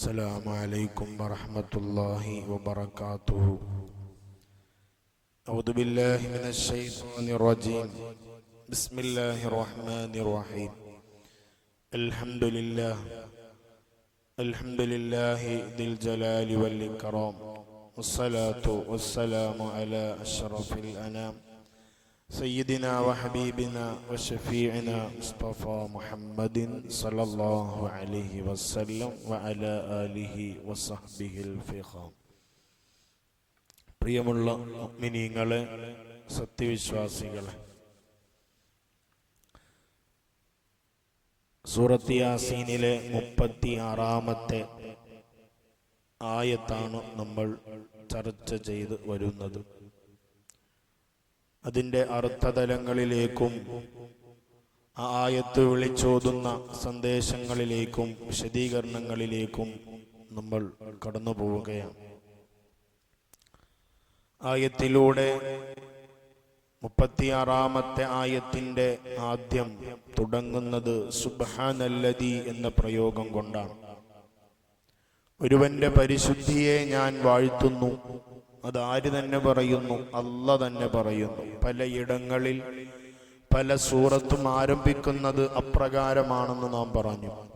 السلام عليكم ورحمة الله وبركاته. أعوذ بالله من الشيطان الرجيم. بسم الله الرحمن الرحيم. الحمد لله. الحمد لله ذي الجلال والإكرام. والصلاة والسلام على أشرف الأنام. سيدنا وحبيبنا وشفيعنا مصطفى محمد صلى الله عليه وسلم وعلى آله وصحبه الفخام പ്രിയമുള്ള മിനിങ്ങളെ സത്യവിശ്വാസികളെ സൂറത്ത് യാസീനിലെ മുപ്പത്തി ആറാമത്തെ ആയത്താണ് നമ്മൾ ചർച്ച ചെയ്ത് വരുന്നത് അതിന്റെ അർത്ഥതലങ്ങളിലേക്കും ആ ആയത്ത് വിളിച്ചോതുന്ന സന്ദേശങ്ങളിലേക്കും വിശദീകരണങ്ങളിലേക്കും നമ്മൾ കടന്നു പോവുകയാണ്. ആയത്തിലൂടെ മുപ്പത്തിയാറാമത്തെ ആയത്തിന്റെ ആദ്യം തുടങ്ങുന്നത് സുബാനല്ലതി എന്ന പ്രയോഗം കൊണ്ടാണ്. ഒരുവന്റെ പരിശുദ്ധിയെ ഞാൻ വാഴ്ത്തുന്നു. അത് ആര് തന്നെ പറയുന്നു? അല്ല തന്നെ പറയുന്നു. പലയിടങ്ങളിൽ പല സൂറത്തും ആരംഭിക്കുന്നത് അപ്രകാരമാണെന്ന് നാം പറഞ്ഞു.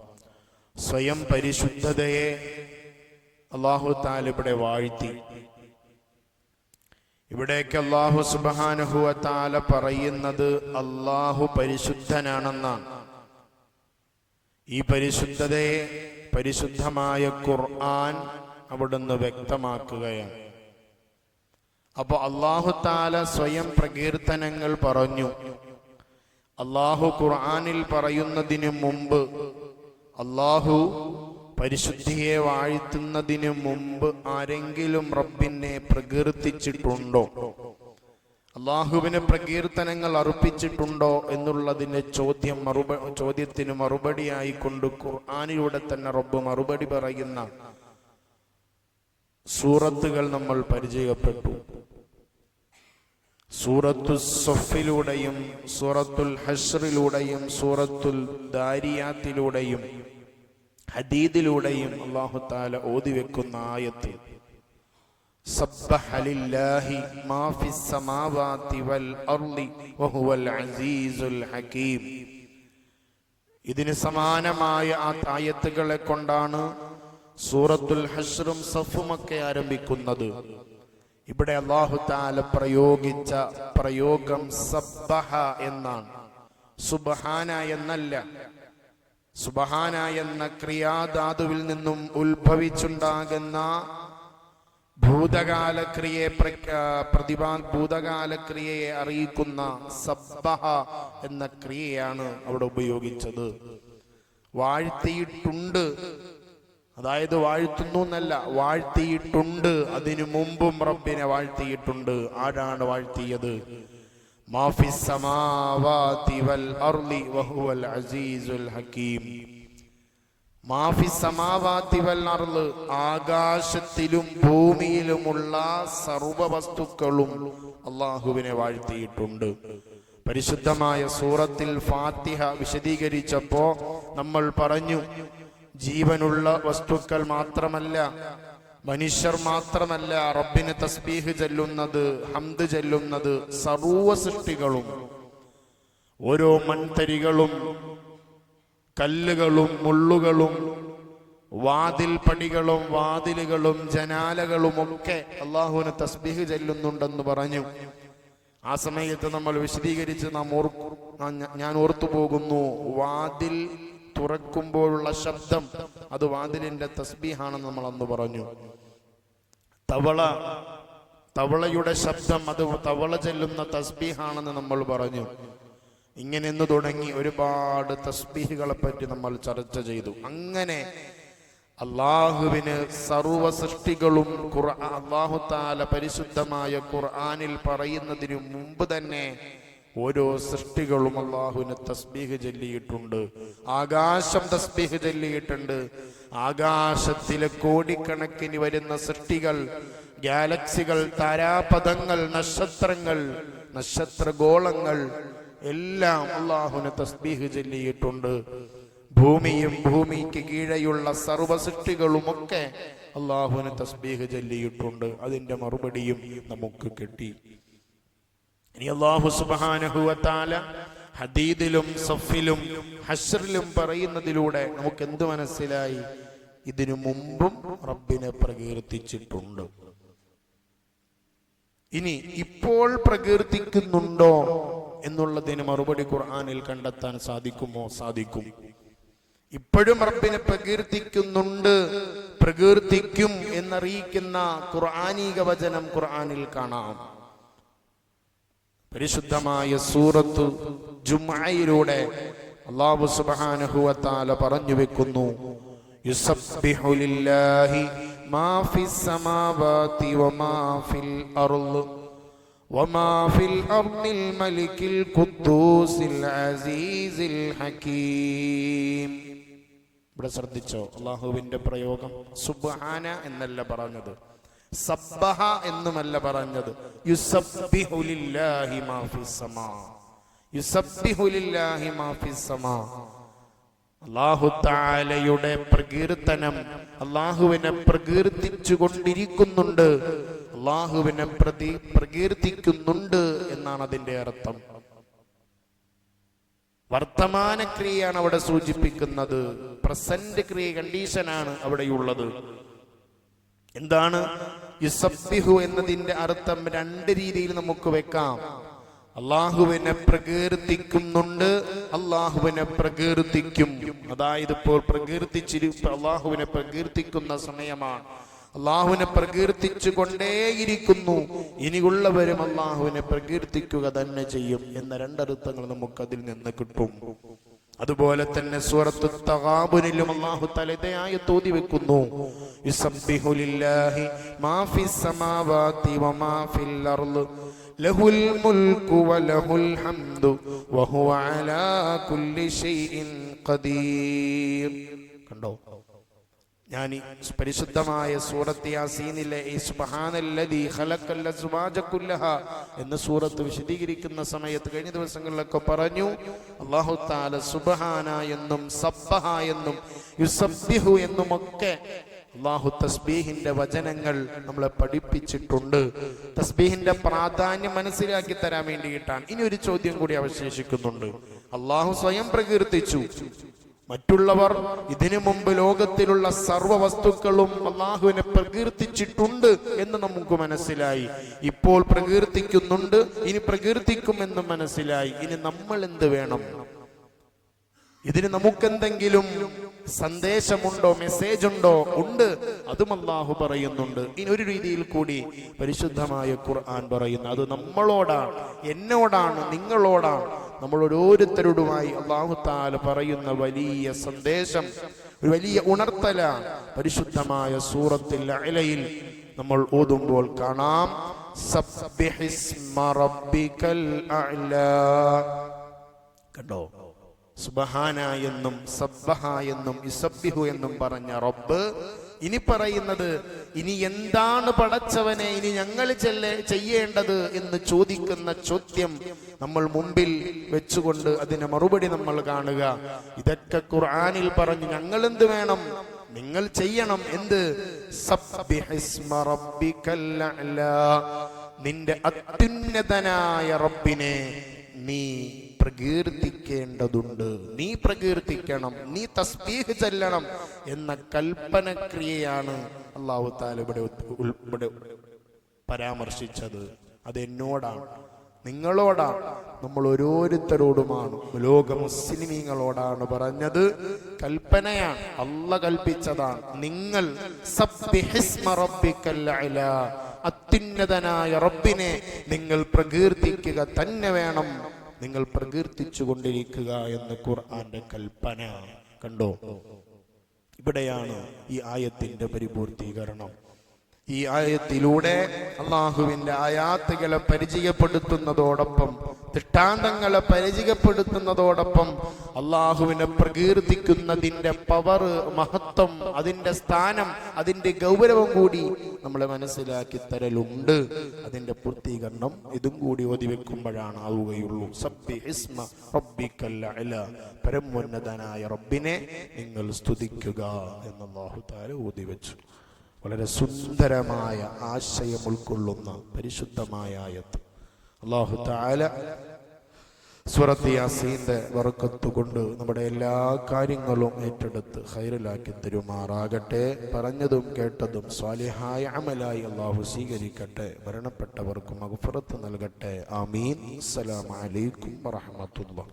സ്വയം പരിശുദ്ധതയെ അള്ളാഹു താലിവിടെ വാഴ്ത്തി. ഇവിടേക്ക് അള്ളാഹു സുബാനുഹുവ താല പറയുന്നത് അള്ളാഹു പരിശുദ്ധനാണെന്നാണ്. ഈ പരിശുദ്ധതയെ പരിശുദ്ധമായ ഖുർആൻ അവിടുന്ന് വ്യക്തമാക്കുകയാണ്. അപ്പൊ അള്ളാഹു താല സ്വയം പ്രകീർത്തനങ്ങൾ പറഞ്ഞു. അള്ളാഹു ഖുർആാനിൽ പറയുന്നതിനു മുമ്പ് അള്ളാഹു പരിശുദ്ധിയെ വാഴ്ത്തുന്നതിനു മുമ്പ് ആരെങ്കിലും റബ്ബിനെ പ്രകീർത്തിച്ചിട്ടുണ്ടോ? അള്ളാഹുവിന് പ്രകീർത്തനങ്ങൾ അർപ്പിച്ചിട്ടുണ്ടോ എന്നുള്ളതിന്റെ ചോദ്യം മറുപ ചോദ്യത്തിന് മറുപടിയായി കൊണ്ട് ഖുർആാനിലൂടെ തന്നെ റബ്ബ് മറുപടി പറയുന്ന സൂറത്തുകൾ നമ്മൾ പരിചയപ്പെട്ടു. സൂറത്തു സൊഫിലൂടെയും സൂറത്തുൽ ഹഷറിലൂടെയും സൂറത്തുൽ ദാരിയാത്തിലൂടെയും ഹദീദിലൂടെയും അള്ളാഹു താല ഓതി വെക്കുന്ന ആയത്ത്. ഇതിന് സമാനമായ ആ ആയത്തുകളെ കൊണ്ടാണ് സൂറത്തുൽ ഹഷ്റും സഫുമൊക്കെ ആരംഭിക്കുന്നത്. ഇവിടെ അള്ളാഹു താല പ്രയോഗിച്ച പ്രയോഗം സബ്ബഹ എന്നാണ്. സുബഹാന എന്നല്ല. സുബഹാന എന്ന ക്രിയാധാതുവിൽ നിന്നും ഉത്ഭവിച്ചുണ്ടാകുന്ന ഭൂതകാല ക്രിയയെ പ്രതിഭാ ഭൂതകാല ക്രിയയെ അറിയിക്കുന്ന സബ്ബഹ എന്ന ക്രിയയാണ് അവിടെ ഉപയോഗിച്ചത്. വാഴ്ത്തിയിട്ടുണ്ട് അതായത് വാഴ്ത്തുന്നു എന്നല്ല വാഴ്ത്തിയിട്ടുണ്ട്. അതിനു മുമ്പും റബ്ബിനെ വാഴ്ത്തിയിട്ടുണ്ട്. ആരാണ് വാഴ്ത്തിയത്? ആകാശത്തിലും ഭൂമിയിലുമുള്ള സർവ വസ്തുക്കളും അള്ളാഹുവിനെ വാഴ്ത്തിയിട്ടുണ്ട്. പരിശുദ്ധമായ സൂറത്തിൽ ഫാത്തിഹ വിശദീകരിച്ചപ്പോ നമ്മൾ പറഞ്ഞു ജീവനുള്ള വസ്തുക്കൾ മാത്രമല്ല മനുഷ്യർ മാത്രമല്ല റബ്ബിന് തസ്ബീഹ് ചെല്ലുന്നത് ഹംദ് ചെല്ലുന്നത് സർവ സൃഷ്ടികളും. ഓരോ മൺതരികളും കല്ലുകളും മുള്ളുകളും വാതിൽ പടികളും വാതിലുകളും ജനാലകളും ഒക്കെ അള്ളാഹുവിന് തസ്ബീഹ് ചെല്ലുന്നുണ്ടെന്ന് പറഞ്ഞു. ആ സമയത്ത് നമ്മൾ വിശദീകരിച്ച് നാം ഓർ ഞാൻ ഓർത്തു പോകുന്നു വാതിൽ തുറക്കുമ്പോഴുള്ള ശബ്ദം അത് വാതിലിന്റെ തസ്ബീഹാണെന്ന് നമ്മൾ അന്ന് പറഞ്ഞു. തവള തവളയുടെ ശബ്ദം അത് തവള ചെല്ലുന്ന തസ്ബീഹാണെന്ന് നമ്മൾ പറഞ്ഞു. ഇങ്ങനെ എന്ന് തുടങ്ങി ഒരുപാട് തസ്ബീഹുകളെ പറ്റി നമ്മൾ ചർച്ച ചെയ്തു. അങ്ങനെ അള്ളാഹുവിന് സർവ സൃഷ്ടികളും അള്ളാഹു താല പരിശുദ്ധമായ ഖുർആാനിൽ പറയുന്നതിനു മുമ്പ് തന്നെ ഓരോ സൃഷ്ടികളും അള്ളാഹുവിന് തസ്ബീഹ് ചൊല്ലിയിട്ടുണ്ട്. ആകാശം തസ്ബീഹ് ചൊല്ലിയിട്ടുണ്ട്. ആകാശത്തിലെ കോടിക്കണക്കിന് വരുന്ന സൃഷ്ടികൾ ഗാലക്സികൾ താരാപഥങ്ങൾ നക്ഷത്രങ്ങൾ നക്ഷത്രഗോളങ്ങൾ എല്ലാം അള്ളാഹുവിന് തസ്ബീഹ് ചൊല്ലിയിട്ടുണ്ട്. ഭൂമിയും ഭൂമിക്ക് കീഴെയുള്ള സർവ സൃഷ്ടികളുമൊക്കെ അള്ളാഹുവിന് തസ്ബീഹ് ചൊല്ലിയിട്ടുണ്ട്. അതിന്റെ മറുപടിയും നമുക്ക് കിട്ടി. ഇനി അള്ളാഹു സുബാനഹുവത്താല ഹദീദിലും സഫിലും ഹഷറിലും പറയുന്നതിലൂടെ നമുക്ക് എന്ത് മനസ്സിലായി? ഇതിനു മുമ്പും റബ്ബിനെ പ്രകീർത്തിച്ചിട്ടുണ്ട്. ഇനി ഇപ്പോൾ പ്രകീർത്തിക്കുന്നുണ്ടോ എന്നുള്ളതിന് മറുപടി ഖുർആനിൽ കണ്ടെത്താൻ സാധിക്കുമോ? സാധിക്കും. ഇപ്പോഴും റബ്ബിനെ പ്രകീർത്തിക്കുന്നുണ്ട് പ്രകീർത്തിക്കും എന്നറിയിക്കുന്ന ഖുർആാനിക വചനം ഖുർആനിൽ കാണാം. പരിശുദ്ധമായ സൂറത്ത് ജുമായിലൂടെ അള്ളാഹു സുബ്ഹാനഹു വതആല പറഞ്ഞു വെക്കുന്നു. ഇവിടെ ശ്രദ്ധിച്ചോ? അള്ളാഹുവിന്റെ പ്രയോഗം സുബാന എന്നല്ല പറഞ്ഞത്. സബ്ബഹ എന്നുമല്ല പറഞ്ഞത്. അള്ളാഹുത്താലയുടെ പ്രകീർത്തനം അള്ളാഹുവിനെ പ്രകീർത്തിച്ചു കൊണ്ടിരിക്കുന്നുണ്ട് അള്ളാഹുവിനെ പ്രതി പ്രകീർത്തിക്കുന്നുണ്ട് എന്നാണ് അതിന്റെ അർത്ഥം. വർത്തമാന ക്രിയയാണ് അവിടെ സൂചിപ്പിക്കുന്നത്. പ്രസന്റ് ക്രിയ കണ്ടീഷനാണ് അവിടെയുള്ളത്. എന്താണ്? യുസബ്ബിഹു എന്നതിന്റെ അർത്ഥം രണ്ട് രീതിയിൽ നമുക്ക് വെക്കാം. അള്ളാഹുവിനെ പ്രകീർത്തിക്കുന്നുണ്ട് അള്ളാഹുവിനെ പ്രകീർത്തിക്കും. അതായത് ഇപ്പോൾ പ്രകീർത്തിച്ചിരി അള്ളാഹുവിനെ പ്രകീർത്തിക്കുന്ന സമയമാണ്. അള്ളാഹുവിനെ പ്രകീർത്തിച്ചു കൊണ്ടേയിരിക്കുന്നു. ഇനിയുള്ളവരും അള്ളാഹുവിനെ പ്രകീർത്തിക്കുക തന്നെ ചെയ്യും എന്ന രണ്ടർത്ഥങ്ങൾ നമുക്ക് അതിൽ നിന്ന് കിട്ടും. അതുപോലെ തന്നെ സൂറത്തു തഗാബുനിലും അല്ലാഹു തലതയായി തോതി വെക്കുന്നു. യുസബ്ബിഹു ലില്ലാഹി മാ ഫിസ് സമാവാതി വമാ ഫിൽ അർൾ ലഹുൽ മുൽക്കു വലഹുൽ ഹംദു വഹുവ അലാ കുല്ലി ഷൈഇൻ ഖദീർ. കണ്ടോ? ഞാൻ പരിശുദ്ധമായ സൂറത്ത് യാസീനിലെ എന്ന സൂറത്ത് വിശദീകരിക്കുന്ന സമയത്ത് കഴിഞ്ഞ ദിവസങ്ങളിലൊക്കെ പറഞ്ഞു അല്ലാഹു തആല സുബഹാന എന്നും സബ്ബഹ എന്നും യുസബ്ദിഹു എന്നുമൊക്കെ അള്ളാഹു തസ്ബീഹിന്റെ വചനങ്ങൾ നമ്മളെ പഠിപ്പിച്ചിട്ടുണ്ട്. തസ്ബീഹിന്റെ പ്രാധാന്യം മനസ്സിലാക്കി തരാൻ വേണ്ടിയിട്ടാണ്. ഇനി ഒരു ചോദ്യം കൂടി അവശേഷിക്കുന്നുണ്ട്. അള്ളാഹു സ്വയം പ്രകീർത്തിച്ചു. മറ്റുള്ളവർ ഇതിനു മുമ്പ് ലോകത്തിലുള്ള സർവ വസ്തുക്കളും അള്ളാഹുവിനെ പ്രകീർത്തിച്ചിട്ടുണ്ട് എന്ന് നമുക്ക് മനസ്സിലായി. ഇപ്പോൾ പ്രകീർത്തിക്കുന്നുണ്ട് ഇനി പ്രകീർത്തിക്കുമെന്ന് മനസ്സിലായി. ഇനി നമ്മൾ എന്ത് വേണം? ഇതിന് നമുക്കെന്തെങ്കിലും സന്ദേശമുണ്ടോ മെസ്സേജ് ഉണ്ടോ ഉണ്ട്. അതും അള്ളാഹു പറയുന്നുണ്ട്. ഇനി ഒരു രീതിയിൽ കൂടി പരിശുദ്ധമായ ഖുർആൻ പറയുന്നു. അത് നമ്മളോടാണ് എന്നോടാണ് നിങ്ങളോടാണ്. നമ്മൾ ഓരോരുത്തരോടുമായി അള്ളാഹുത്താൽ പറയുന്ന വലിയ സന്ദേശം ഒരു വലിയ ഉണർത്തലാണ് പരിശുദ്ധമായ സൂറത്തിൽ അലയിൽ നമ്മൾ ഓതുമ്പോൾ കാണാം. കണ്ടോ സുബഹാന എന്നും സബ്ബഹ എന്നും ഇസബ്ബിഹു എന്നും പറഞ്ഞ റബ്ബ് ഇനി പറയുന്നത് ഇനി എന്താണ് പടച്ചവനെ ഇനി ഞങ്ങൾ ചെല്ല ചെയ്യേണ്ടത് എന്ന് ചോദിക്കുന്ന ചോദ്യം നമ്മൾ മുമ്പിൽ വെച്ചുകൊണ്ട് അതിന് മറുപടി നമ്മൾ കാണുക. ഇതൊക്കെ ഖുർആാനിൽ പറഞ്ഞു ഞങ്ങൾ എന്ത് വേണം? നിങ്ങൾ ചെയ്യണം എന്ത്. നിന്റെ അത്യുന്നതനായ റബ്ബിനെ നീ പ്രകീർത്തിക്കേണ്ടതുണ്ട്. നീ പ്രകീർത്തിക്കണം നീ തസ്ബീഹ് ചെല്ലണം എന്ന കൽപ്പനക്രിയയാണ് അള്ളാഹു താല ഇവിടെ ഉൾ- ഇവിടെ പരാമർശിച്ചത്. അത് എന്നോടാണ്. നിങ്ങളോടാണ്. നമ്മൾ ഓരോരുത്തരോടുമാണ്. ലോക മുസ്ലിമീങ്ങളോടാണ് പറഞ്ഞത്. കൽപ്പനയാണ്. അല്ല കൽപ്പിച്ചതാണ്. നിങ്ങൾ. അത്യുന്നതനായ റബ്ബിനെ നിങ്ങൾ പ്രകീർത്തിക്കുക തന്നെ വേണം. നിങ്ങൾ പ്രകീർത്തിച്ചു കൊണ്ടിരിക്കുക എന്ന് ഖുർആന്റെ കൽപ്പന കണ്ടോ? ഇവിടെയാണ് ഈ ആയത്തിന്റെ പരിപൂർത്തീകരണം. ഈ ആയത്തിലൂടെ അള്ളാഹുവിന്റെ ആയാത്തുകളെ പരിചയപ്പെടുത്തുന്നതോടൊപ്പം ദൃഷ്ടാന്തങ്ങളെ പരിചയപ്പെടുത്തുന്നതോടൊപ്പം അള്ളാഹുവിനെ പ്രകീർത്തിക്കുന്നതിന്റെ പവർ മഹത്വം അതിന്റെ സ്ഥാനം അതിന്റെ ഗൗരവം കൂടി നമ്മളെ മനസ്സിലാക്കി തരലുണ്ട്. അതിന്റെ പൂർത്തീകരണം ഇതും കൂടി ഒതിവെക്കുമ്പോഴാണ് ആവുകയുള്ളൂ. സബ്ബി ഇസ്മ റബ്ബിക്കൽ അഅല. പരമോന്നതനായ റബ്ബിനെ നിങ്ങൾ സ്തുതിക്കുക എന്ന് അള്ളാഹു താല ഊതി വെച്ചു. വളരെ സുന്ദരമായ ആശയം ഉൾക്കൊള്ളുന്ന പരിശുദ്ധമായ ആയത്ത്. അള്ളാഹു താല സുറത്ത് യാസീന്റെ വറക്കത്ത് കൊണ്ട് നമ്മുടെ എല്ലാ കാര്യങ്ങളും ഏറ്റെടുത്ത് ഹൈറിലാക്കി തരുമാറാകട്ടെ. പറഞ്ഞതും കേട്ടതും സ്വാലിഹായ അമലായി അള്ളാഹു സ്വീകരിക്കട്ടെ. മരണപ്പെട്ടവർക്കും മകുഫറത്ത് നൽകട്ടെ. ആമീൻ. അസ്സലാമു അലൈക്കും വറഹ്മത്തുള്ളാഹി.